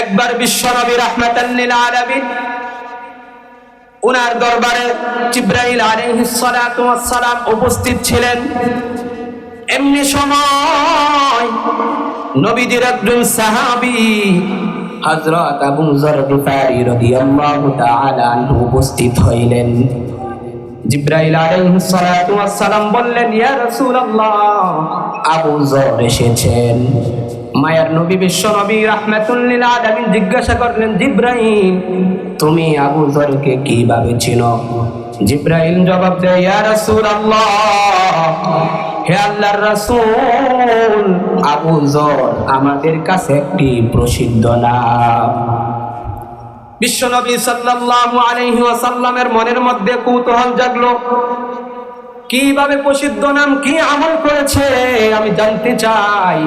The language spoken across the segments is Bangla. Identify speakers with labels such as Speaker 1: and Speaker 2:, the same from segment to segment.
Speaker 1: একবার বিশ্বনবী রাহমাতাল্লিল আলামিন উনার দরবারে জিব্রাইল সালাম উপস্থিত ছিলেন। এমনি সময় নবীজির একজন সাহাবী হযরত আবু যর গিফারি উপস্থিত হইলেন। জিব্রাইল সালাম বললেন, ইয়া রাসূলুল্লাহ, আবু যর এসেছেন। মায়ার নবী বিশ্ব নবী রাহমাতুল্লিল আলামিন জিজ্ঞাসা করলেন, জিব্রাইল, তুমি আবু যরকে কীভাবে চিনো? জিব্রাইল জবাব দেয়, ইয়া রাসূলুল্লাহ, হে আল্লাহর রাসূল, আবু যর আমাদের কাছে একটি প্রসিদ্ধ নাম। বিশ্বনবী সাল্লাল্লাহু আলাইহি ওয়াসাল্লামের মনের মধ্যে কৌতূহল জাগলো। কীভাবে প্রসিদ্ধ নাম, কি আমল করেছে, আমি জানতে চাই।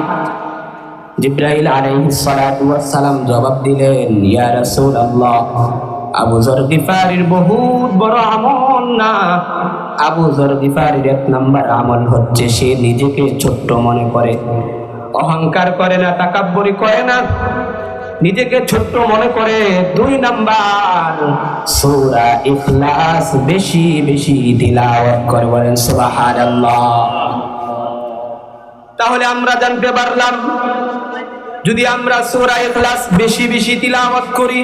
Speaker 1: ওয়াস সালাম জবাব দিলেন, ইয়া রাসূলুল্লাহ, আবু যর গিফারির বহুত বড় আমল না। আবু যর গিফারির এক নাম্বার আমল হচ্ছে সে নিজেকে ছোট্ট মনে করে, অহংকার করে না, তাকাব্বরি করে না। নিজেকে ছোট্ট মনে করে, দুই নাম্বার সূরা ইখলাস বেশি বেশি তিলাওয়াত করে বলেন, সুবহানাল্লাহ। তাহলে আমরা জানতে পারলাম, যদি আমরা সূরা ইখলাস বেশি বেশি তিলাওয়াত করি,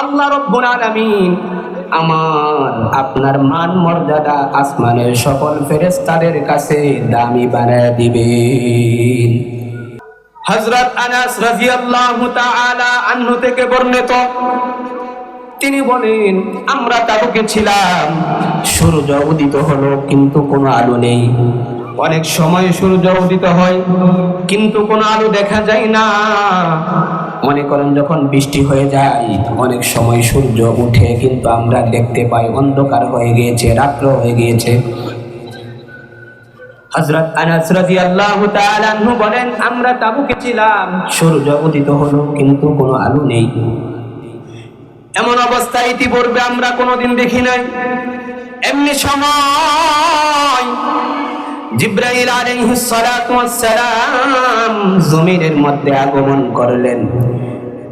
Speaker 1: আল্লাহ রব্বুল আলামিন আমার আপনার মান মর্যাদা আসমানের সকল ফেরেশতাদের কাছে দামি বানায় দিবেন। হযরত আনাস রাদিয়াল্লাহু তাআলা আনহু থেকে বর্ণিত, তিনি বলেন, আমরা তাবুকে ছিলাম, সূর্য উদিত হলো কিন্তু কোনো আলো নেই। অনেক সময় সূর্য উদিত হয়, কিন্তু কোনো আলো দেখা যায় না। মনে করেন যখন বৃষ্টি হয়ে যায়, অনেক সময় সূর্য উঠে কিন্তু আমরা দেখতে পাই অন্ধকার হয়ে গিয়েছে, রাত্র হয়ে গিয়েছে। হযরত আনাস রাদিয়াল্লাহু তাআলা আনহু বলেন, আমরা তাবুকে ছিলাম, সূর্য উদিত হলো, কিন্তু কোনো আলো নেই। এমন অবস্থা ইতিপূর্বে আমরা কোনোদিন দেখি নাই। এমনি সময় জিব্রাইল আলাইহিস সালাতু ওয়াস জমিনের মধ্যে আগমন করলেন।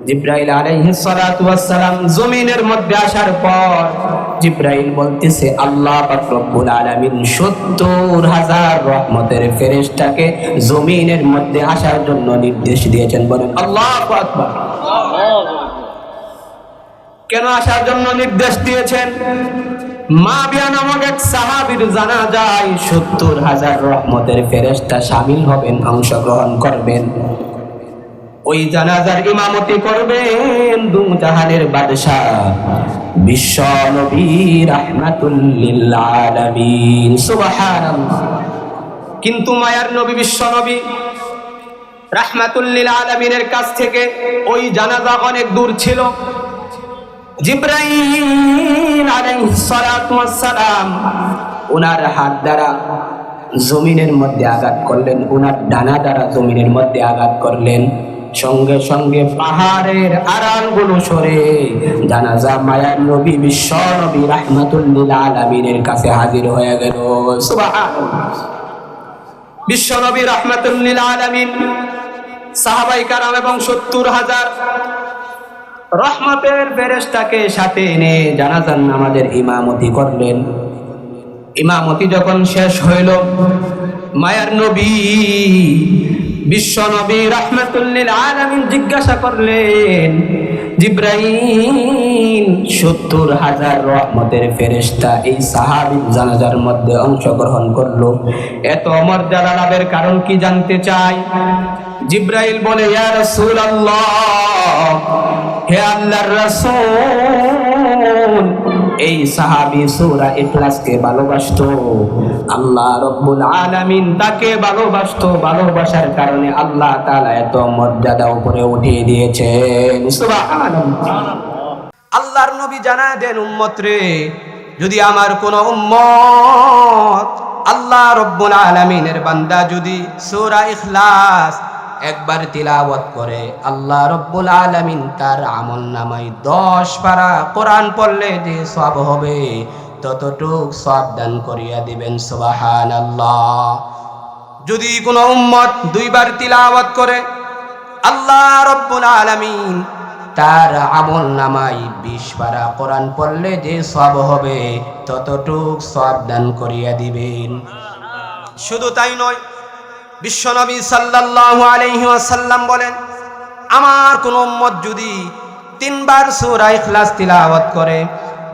Speaker 1: জিব্রাইল আলাইহিস সালাতু ওয়াস সালাম জমিনের মধ্যে আসার পর জিব্রাইল বলতেছে আল্লাহ রব্বুল আলামিন 70 হাজার রহমতের ফেরেশতাকে জমিনের মধ্যে আসার জন্য নির্দেশ দিয়েছেন। বলেন আল্লাহু আকবার। কেন আসার জন্য নির্দেশ দিয়েছেন? মা বিয়া নামক এক সাহাবীর জানা যায় সত্তর হাজার রহমতের ফেরেশতা শামিল হবেন, অংশগ্রহণ করবেন। ওই জানাজার ইমামতি করবেন দুম জাহানের বাদশাহ। বিশ্ব নবী রাহমাতুল্লিল কিন্তু মায়ার নবী বিশ্ব নবী রাহমাতুল্লিল আলামিনের কাছ থেকে ওই জানাজা অনেক দূর ছিল। জিব্রাইল আলাইহিস সালাতু সালাম ওনার হাত দ্বারা জমিনের মধ্যে আঘাত করলেন ওনার ডানা দ্বারা জমিনের মধ্যে আঘাত করলেন। সঙ্গে সঙ্গে পাহাড়ের আড়ালগুলো সরে জানাজা মায়ার নবী, বিশ্ব নবী রাহমাতুল্লিল আলামিনের কাছে হাজির হয়ে গেল। বিশ্ব নবী রাহমাতুল্লিল আলামিন, সাহাবাই কারাম এবং সত্তর হাজার রহমতের ফেরেশতাকে সাথে এনে জানাজান নামাজের ইমামতি করলেন। ইমামতি যখন শেষ হইল, মায়ার নবী বিশ্ব নবী রহমতুল্লিল আলামিন জিজ্ঞাসা করলেন জিব্রাহিম সত্তর হাজার রহমতের ফেরেশতা এই সাহাবি জানাজার মধ্যে অংশগ্রহণ করল। এত মর্যাদা লাভের কারণ কি জানতে চাই? জিব্রাইল বলে ইয়ার ইয়া রাসূলুল্লাহ হে আল্লাহর রাসূল, এই সাহাবী সূরা ইখলাসকে ভালোবাসতো। আল্লাহ রব্বুল আলামিন তাকে ভালোবাসতো। ভালোবাসার কারণে আল্লাহ তাআলা এত মর্যাদা উপরে উঠিয়ে দিয়েছেন। সুবহানাল্লাহ। আল্লাহর নবী জানা দেন, উম্মত রে, যদি আমার কোন উম্মত আল্লাহ রব্বুল আলামিনের বান্দা যদি সূরা ইখলাস একবার তিলাওয়াত করে, আল্লাহ রব্বুল আলামিন তার আমল নামাই দশ পারা কোরআন পড়লে যে সব হবে, ততটুক সব দান করিয়া দিবেন সুবাহান আল্লাহ যদি কোনো উম্মত দুইবার তিলাওয়াত করে, আল্লাহ রব্বুল আলামিন তার আমল নামাই বিশ পারা কোরআন পড়লে যে সব হবে, ততটুক সব দান করিয়া দিবেন। শুধু তাই নয় বিশ্বনবী সাল্লাল্লাহু আলাইহি ওয়াসাল্লাম বলেন, আমার কোন উম্মত যদি তিনবার সূরা ইখলাস তিলাওয়াত করে,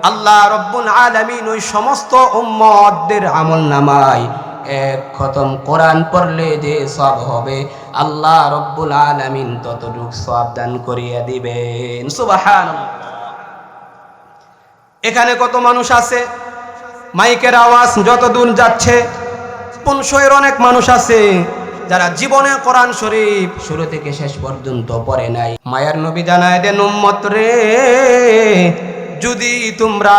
Speaker 1: আল্লাহ রব্বুল আলামিন ওই সমস্ত উম্মতদের আমল নামায় এক খতম কোরআন পড়লে যে সব হবে, আল্লাহ রব্বুল আলামিন ততটুক সব দান করিয়া দিবেন। সুবহানাল্লাহ। এখানে কত মানুষ আছে? মাইকের আওয়াজ যত দূর যাচ্ছে পুনশয়ের অনেক মানুষ আছে যারা জীবনে কোরআন শরীফ শুরু থেকে শেষ পর্যন্ত পড়ে নাই। মায়ার নবী জানায়, দেন উম্মত রে, যদি তোমরা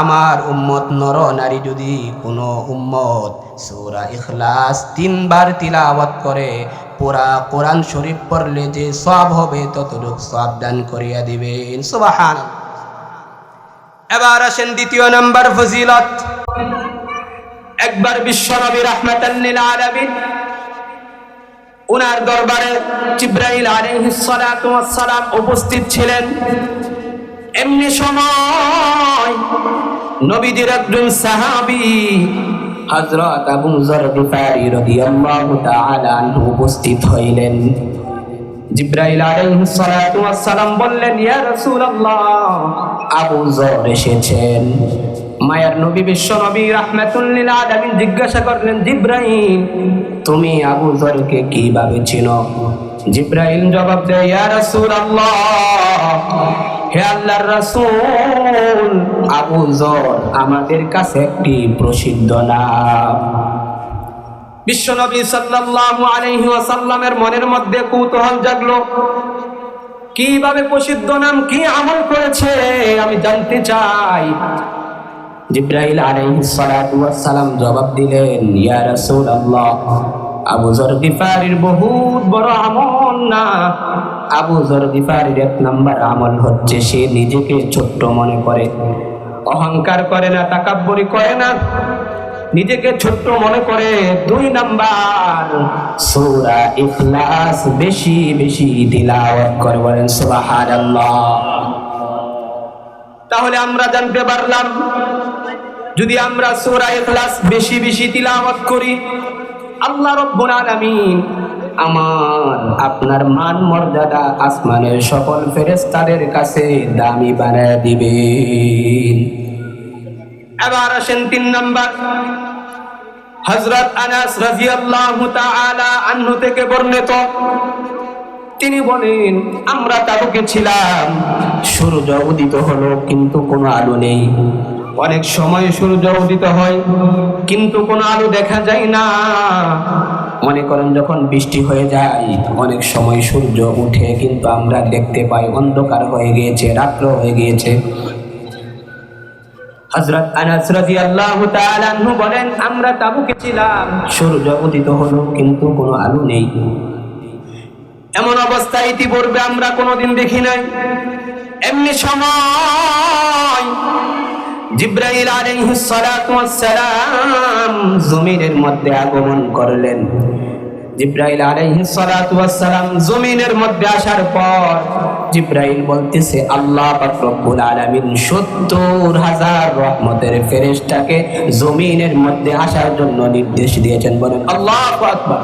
Speaker 1: আমার উম্মত নর নারী, যদি কোনো উম্মত সূরা ইখলাস তিনবার তিলাওয়াত করে, পুরা কোরআন শরীফ পড়লে যে সব হবে, ততটুক সব দান করিয়া দিবেন। সুবহানাল্লাহ। এবার আসেন দ্বিতীয় নাম্বার ফজিলত। একবার বিশ্বনবী রাহমাতাল্লিল আলামিন উনার দরবারে জিব্রাইল সালাম উপস্থিত ছিলেন। এমনি সময় নবীজির একজন সাহাবী হযরত আবু যর গিফারি রাদিয়াল্লাহু তাআলা উপস্থিত হইলেন। জিব্রাইল সালাম বললেন, ইয়া রাসূলুল্লাহ, আবু যর এসেছেন। মায়ার নবী বিশ্ব নবী রাহমাতুল লিল আলামিন জিজ্ঞাসা করলেন জিব্রাহিম তুমি আবু যরকে কীভাবে চিনো? জিব্রাইল জবাব দেয়, ইয়া রাসূলুল্লাহ, হে আল্লাহর রাসূল, আবু যর আমাদের কাছে একটি প্রসিদ্ধ নাম। বিশ্বনবী সাল্লাল্লাহু আলাইহি ওয়াসাল্লামের মনের মধ্যে কৌতূহল জাগলো। কীভাবে প্রসিদ্ধ নাম, কি আমল করেছে, আমি জানতে চাই। জিব্রাইল আলাইহিস সালাম জবাব দিলেন, ইয়া রাসূলুল্লাহ, আবু যর গিফারির বহুত বড় আমল না। আবু যর গিফারির এক নাম্বার আমল হচ্ছে সে নিজেকে ছোট্ট মনে করে, অহংকার করে না, তাকাব্বরি করে না। নিজেকে ছোট্ট মনে করে, দুই নাম্বার সূরা ইখলাস বেশি বেশি তিলাওয়াত করে বলেন, সুবহানাল্লাহ। তাহলে আমরা জানতে পারলাম, যদি আমরা সূরা ইখলাস বেশি বেশি তিলাওয়াত করি, আল্লাহ রাব্বুল আলামিন আমার আপনার মান মর্যাদা আসমানের সকল ফেরেশতাদের কাছে দামি বানায় দিবেন। এবার আসেন তিন নাম্বার। হযরত আনাস রাদিয়াল্লাহু তাআলা আনহু থেকে বর্ণিত তিনি বলেন, আমরা তাবুকে ছিলাম, সূর্য উদিত হলো, কিন্তু কোনো আলো নেই। অনেক সময় সূর্য উদিত হয়, কিন্তু কোনো আলো দেখা যায় না। মনে করেন, যখন বৃষ্টি হয়ে যায়, অনেক সময় সূর্য উঠে, কিন্তু আমরা দেখতে পাই অন্ধকার হয়ে গিয়েছে, রাত্র হয়ে গিয়েছে। হযরত আনাস তাআলা আনহু বলেন, আমরা তাবুকে ছিলাম, সূর্য উদিত হলো, কিন্তু কোনো আলো নেই। এমন অবস্থা ইতিপূর্বে আমরা কোনোদিন দেখি নাই। এমনি সময় জিব্রাইল আলাইহিস সালাতু ওয়াস জমিনের মধ্যে আগমন করলেন। জিব্রাইল আলাইহিস সালাতু ওয়াস জমিনের মধ্যে আসার পর জিব্রাইল বলতেছে, আল্লাহ পাক রব্বুল আলামিন 70 হাজার রহমতের ফেরেশতাকে জমিনের মধ্যে আসার জন্য নির্দেশ দিয়েছেন বলেন আল্লাহু আকবার।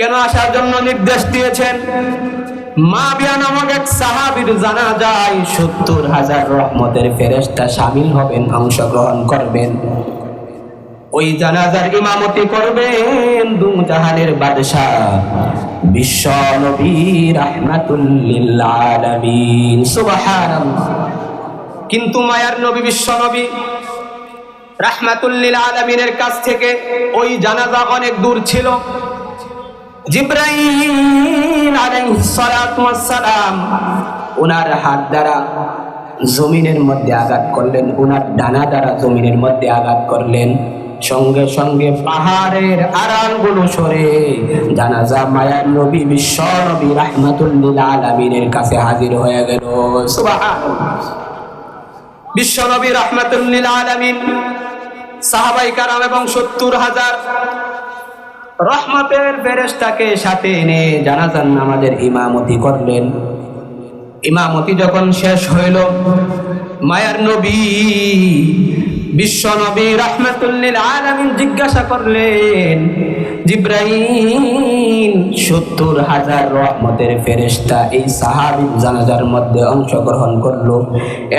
Speaker 1: কেন আসার জন্য নির্দেশ দিয়েছেন? মা সত্তর হাজার রহমতের ফেরেশতা শামিল হবেন, অংশগ্রহণ করবেন। ওই জানাজার ইমামতি করবেন কিন্তু মায়ার নবী বিশ্ব নবী রাহমাতুল লিল আলামিনের কাছ থেকে ওই জানাজা অনেক দূর ছিল। ওনার হাত দ্বারা মধ্যে করলেন ডানা জমিনের মধ্যে আঘাত করলেন। সঙ্গে সঙ্গে পাহাড়ের সরে কাছে হাজির হয়ে গেল। বিশ্ব নবী রাহমাতুল্লিল আলামিন, সাহাবাই কারাম এবং সত্তর হাজার রহমতের ফেরেশতাকে সাথে এনে জানাজান নামাজের ইমামতি করলেন। ইমামতি যখন শেষ হইল, মায়ার নবী, বিশ্ব নবী রহমতুল্লিল আলামিন জিজ্ঞাসা করলেন জিব্রাহিম সত্তর হাজার রহমতের ফেরেশতা এই সাহাবি জানাজার মধ্যে অংশগ্রহণ করল।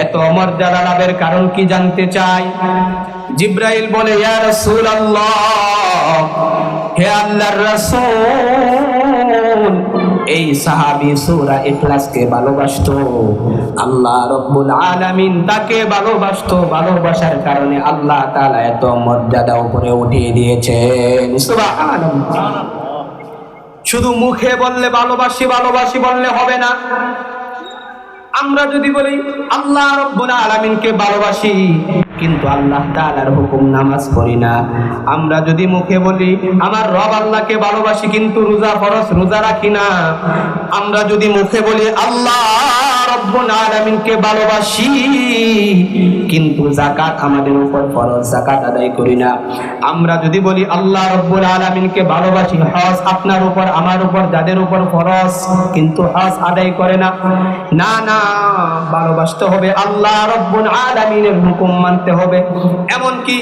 Speaker 1: এত মর্যাদা লাভের কারণ কি জানতে চাই? জিব্রাইল বলে, ইয়া রাসূলুল্লাহ হে আল্লাহর রাসূল, এই সাহাবী সূরা ইখলাসকে ভালোবাসতো। আল্লাহ রব্বুল আলামিন তাকে ভালোবাসতো। ভালোবাসার কারণে আল্লাহ তাআলা এত মর্যাদা উপরে উঠিয়ে দিয়েছেন। সুবহানাল্লাহ। শুধু মুখে বললে ভালোবাসি ভালোবাসি বললে হবে না। আমরা যদি বলি, আল্লাহ রব্বুল আলামিনকে ভালোবাসি কিন্তু আল্লাহ তাআলার হুকুম নামাজ পড়ি না। আমরা যদি মুখে বলি, আমার রব আল্লাহকে ভালোবাসি কিন্তু রোজা ফরজ, রোজা রাখি না। আমরা যদি মুখে বলি, আল্লাহ রব্বুল আলামিনকে ভালোবাসি কিন্তু জাকাত আমাদের উপর ফরজ জাকাত আদায় করি না। আমরা যদি বলি, আল্লাহ রব্বুল আলামিনকে ভালোবাসি, হজ আপনার উপর, আমার উপর, যাদের উপর ফরজ কিন্তু হজ আদায় করে না। না না, ভালোবাসতে হবে আল্লাহ রব্বুল আলামিনের হুকুম মানতে হবে। এমন কি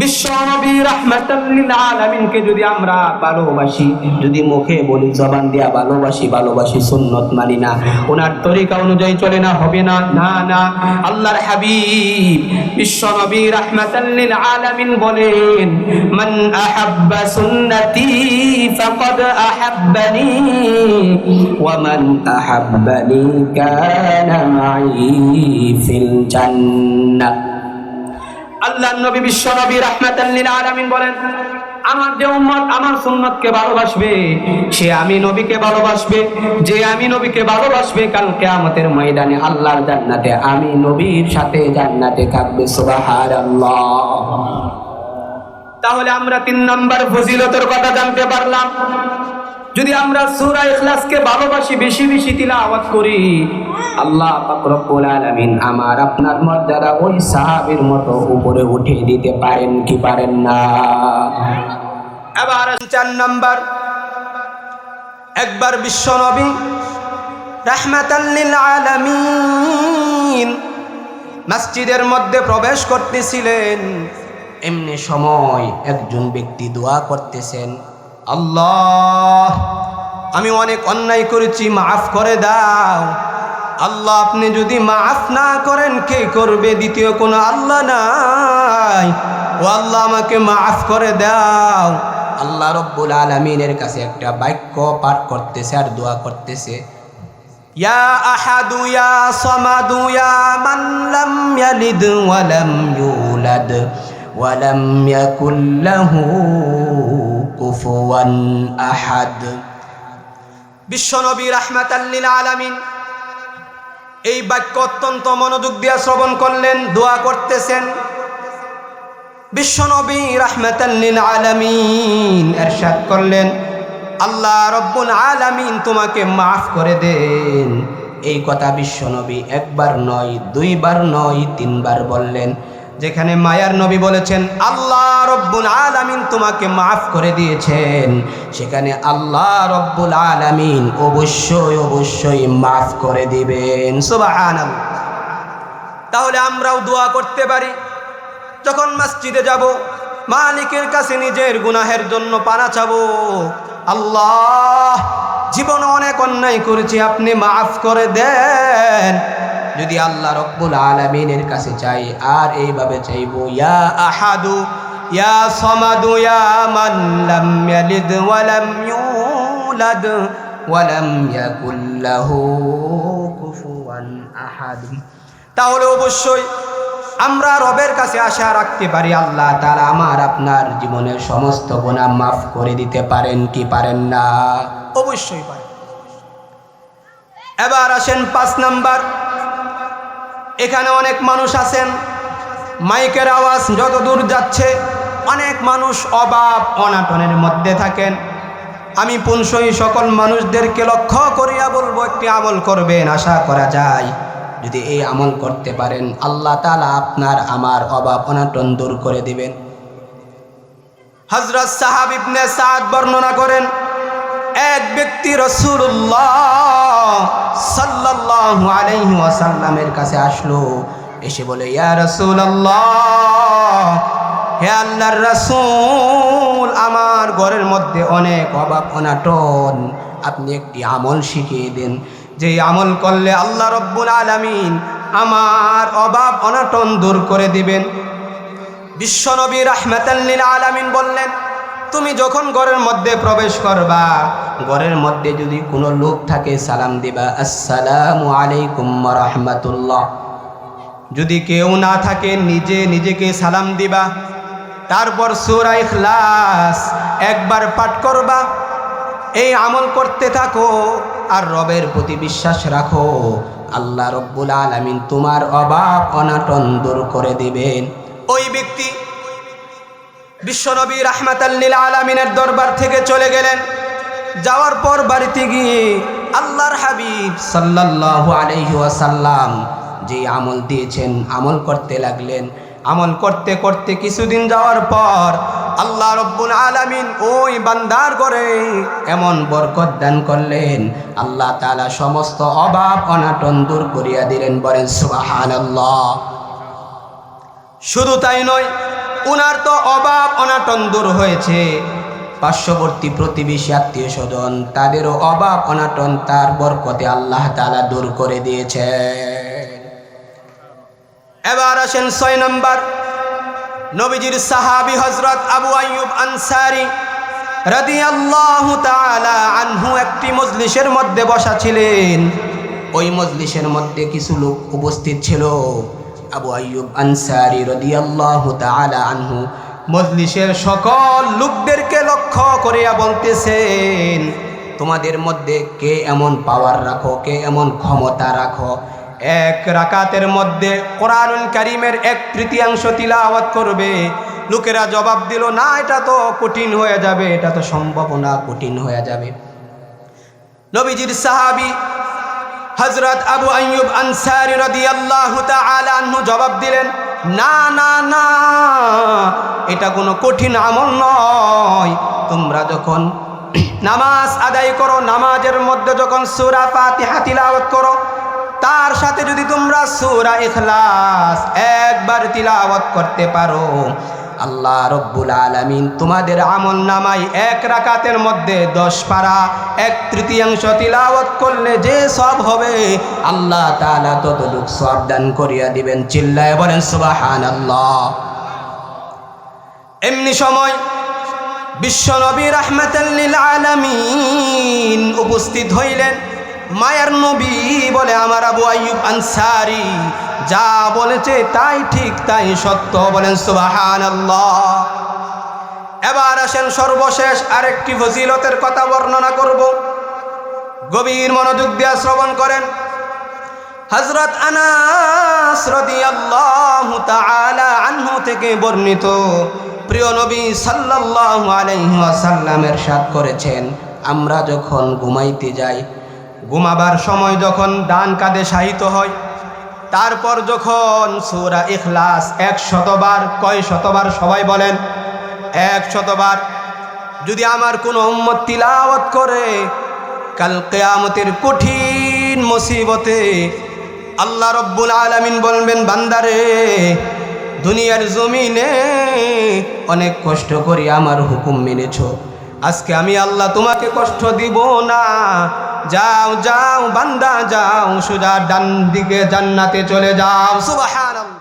Speaker 1: বিশ্ব নবী রাহমাতাল লিল আলামিনকে যদি আমরা ভালোবাসি, যদি মুখে বলি, জবান দিয়া ভালোবাসি ভালোবাসি সুন্নত মানি না। ওনার তরিকা অনুযায়ী চলে না, হবে না? না না। আল্লাহর হাবিব বিশ্ব নবী আলামিন বলেন, মান আহাব্বা সুন্নতি ফাকাদ আহাব্বানি, ওয়া মান আহাব্বানি কানা মাই ফিল জান্নাহ। আল্লাহ নবী বিশ্ব নবী রাহমাতাল্লিল আলামিন বলেন, আমার যে উম্মত আমার সুন্নতকে ভালোবাসবে, সে আমি নবীকে ভালোবাসবে, যে আমি নবীকে ভালোবাসবে, কাল কিয়ামতের ময়দানে আল্লাহর জান্নাতে আমি নবীর সাথে জান্নাতে থাকবে, সুবহানাল্লাহ। তাহলে আমরা তিন নম্বর ফজিলতের কথা জানতে পারলাম। যদি আমরা সূরা ইখলাসকে ভালোবাসি, বেশি বেশি তিলাওয়াত করি আল্লাহ পাক রব্বুল আলামিন আমার আপনার মর্যাদা ওই সাহাবীর মতো উপরে উঠিয়ে দিতে পারেন কি পারেন না। এবার চার নাম্বার। একবার বিশ্ব নবী রাহমাতাল লিল আলামিন মসজিদের মধ্যে প্রবেশ করতেছিলেন। এমনি সময় একজন ব্যক্তি দোয়া করতেছেন, আল্লাহ, আমি অনেক অন্যায় করেছি, মাফ করে দাও। আল্লাহ, আপনি যদি মাফ না করেন, কে করবে? দ্বিতীয় কোনো আল্লাহ নাই। ও আল্লাহ, আমাকে মাফ করে দাও। আল্লাহ রব্বুল আলমিনের কাছে একটা বাক্য পাঠ করতেছে আর দোয়া করতেছে। ইয়া আহাদু, ইয়া সামাদু আহাদ। বিশ্বনবী রাহমাতাল্লিল আলামিন এই বাক্য অত্যন্ত মনোযোগ দিয়া শ্রবণ করলেন, দোয়া করতেছেন। বিশ্বনবী রাহমাতাল্লিল আলামিন এরশাদ করলেন, আল্লাহ রব্বুল আলামিন তোমাকে মাফ করে দেন। এই কথা বিশ্বনবী একবার নয়, দুইবার নয়, তিনবার বললেন যেখানে মায়ার নবী বলেছেন, আল্লাহ রব্বুল আলামিন তোমাকে মাফ করে দিয়েছেন। সেখানে আল্লাহ রব্বুল আলামিন অবশ্যই অবশ্যই মাফ করে দিবেন। সুবহানাল্লাহ। তাহলে আমরাও দোয়া করতে পারি। যখন মসজিদে যাব, মালিকের কাছে নিজের গুনাহের জন্য পানা চাবো। আল্লাহ, জীবনে অনেক অন্যায় করেছি, আপনি মাফ করে দেন। যদি আল্লাহ রব্বুল আলমিনের কাছে চাই, আর এইভাবে চাইব, ইয়া আহাদু, ইয়া সমাদু, ইয়া মান লাম ইয়ালিদ ওয়া লাম ইউলাদ ওয়া লাম ইয়াকুল লাহু কুফুয়ান আহাদ। তাহলে অবশ্যই আমরা রবের কাছে আশা রাখতে পারি, আল্লাহ তারা আমার আপনার জীবনের সমস্ত গুণা মাফ করে দিতে পারেন কি পারেন না? অবশ্যই পারেন। এবার আসেন পাঁচ নাম্বার। এখানে অনেক মানুষ আছেন। মাইকের আওয়াজ যত দূর যাচ্ছে, অনেক মানুষ অভাব অনাটনের মধ্যে থাকেন। আমি পুনশই সকল মানুষদেরকে লক্ষ্য করিয়া বলব, একটি আমল করবেন, আশা করা যায়। যদি এই আমল করতে পারেন, আল্লাহ তালা আপনার আমার অভাব অনাটন দূর করে দিবেন। হজরত সাহাব ইবনে সাদ বর্ণনা করেন, এক ব্যক্তি রসুল্লাহ সাল্লাল্লাহু আলাইহি ওয়াসাল্লামের কাছে আসলো। এসে বলে, ইয়া রাসূলুল্লাহ, হে আল্লাহর রাসূল, আমার ঘরের মধ্যে অনেক অভাব অনাটন। আপনি একটি আমল শিখিয়ে দেন। যে আমল করলে আল্লাহ রব্বুল আলামিন আমার অভাব অনাটন দূর করে দিবেন। বিশ্বনবী রাহমাতাল্লিল আলামিন বললেন তুমি যখন ঘরের মধ্যে প্রবেশ করবা, ঘরের মধ্যে যদি কোনো লোক থাকে, সালাম দিবা, আসসালামু আলাইকুম রহমতুল্লাহ। যদি কেউ না থাকে, নিজে নিজেকে সালাম দিবা। তারপর সূরা ইখলাস একবার পাঠ করবা। এই আমল করতে থাকো আর রবের প্রতি বিশ্বাস রাখো। আল্লাহ রব্বুল আলামিন তোমার অভাব অনাটন দূর করে দিবেন। ওই ব্যক্তি বিশ্বনবী রাহমাতাল্লিল আলামিনের দরবার থেকে চলে গেলেন। যাওয়ার পর বাড়িতে গিয়ে আল্লাহর হাবিব সাল্লাল্লাহু আলাইহি ওয়াসাল্লাম যে আমল দিয়েছেন, আমল করতে লাগলেন। আমল করতে করতে কিছুদিন যাওয়ার পর আল্লাহ রব্বুল আলামিন ওই বান্দার করে এমন বরকত দান করলেন। আল্লাহ তাআলা সমস্ত অভাব, অনাটন দূর করিয়া দিলেন, বলেন সুবহানাল্লাহ। শুধু তাই নয় উনার তো অভাব অনাটন দূর হয়েছে। পার্শ্ববর্তী প্রতিবেশী আত্মীয় স্বজন তাদেরও অভাব অনাটন তার বরকতে আল্লাহ তালা দূর করে দিয়েছে এবার আসেন ছয় নম্বর। নবীজির সাহাবি হজরত আবু আইয়ুব আনসারি রাদি আল্লাহ আনহু একটি মজলিসের মধ্যে বসা ছিলেন। ওই মজলিসের মধ্যে কিছু লোক উপস্থিত ছিল। আবু আইয়ুব আনসারি রদিয়াল্লাহু তাআলা আনহু মজলিসের সকল লোকদেরকে লক্ষ্য করিয়া বলতেছেন, তোমাদের মধ্যে কে এমন পাওয়ার রাখো, কে এমন ক্ষমতা রাখো? এক রাকাতের মধ্যে কোরআনুল কারিমের এক তৃতীয়াংশ তিলাওয়াত করবে। লোকেরা জবাব দিল, না, এটা তো কঠিন হয়ে যাবে, এটা তো সম্ভব না, কঠিন হয়ে যাবে। নবীজির সাহাবী হজরত আবু আইয়ুব আনসারি রাদিয়াল্লাহু আনহু জবাব দিলেন, না না না, এটা কোনো কঠিন আমল নয়। তোমরা যখন নামাজ আদায় করো, নামাজের মধ্যে যখন সূরা ফাতিহা তিলাওয়াত করো, তার সাথে যদি তোমরা সূরা ইখলাস একবার তিলাওয়াত করতে পারো আল্লাহ রব্বুল আলামিন তোমাদের আমল নামাই এক রাকাতের মধ্যে দশ পারা, এক তৃতীয়াংশ তিলাওয়াত করলে যে সব হবে, আল্লাহ তাআলা ততটুক সব দান করিয়া দিবেন। চিল্লায় বলেন, সুবহানাল্লাহ। এমনি সময় বিশ্বনবী রাহমাতাল্লিল আলামিন উপস্থিত হইলেন। মায়ার নবী বলে আমার আবু আইয়ুব আনসারি যা বলেছে তাই ঠিক, তাই সত্য। বলেন সুবাহান এবার আসেন সর্বশেষ আরেকটি ফজিলতের কথা বর্ণনা করব। গভীর মনোযোগ দিয়া শ্রবণ করেন। হজরত আনহু থেকে বর্ণিত প্রিয় নবী সাল্লাল্লাহু আলাইহি ওয়াসাল্লামের সাথ করেছেন, আমরা যখন ঘুমাইতে যাই, ঘুমাবার সময় যখন ডান কাঁধে শায়িত হয় তারপর যখন সূরা ইখলাস এক শতবার কয় শতবার সবাই বলেন এক শতবার যদি আমার কোনো উম্মত তিলাওয়াত করে, কাল কেয়ামতের কঠিন মুসিবতে আল্লাহ রব্বুল আলামিন বলবেন, বান্দারে, দুনিয়ার জমিনে অনেক কষ্ট করি আমার হুকুম মেনেছ। আজকে আমি আল্লাহ তোমাকে কষ্ট দিব না। যাও যাও বান্দা যাও সুজা ডান দিকে জান্নাতে চলে যাও। সুবহানাল্লাহ।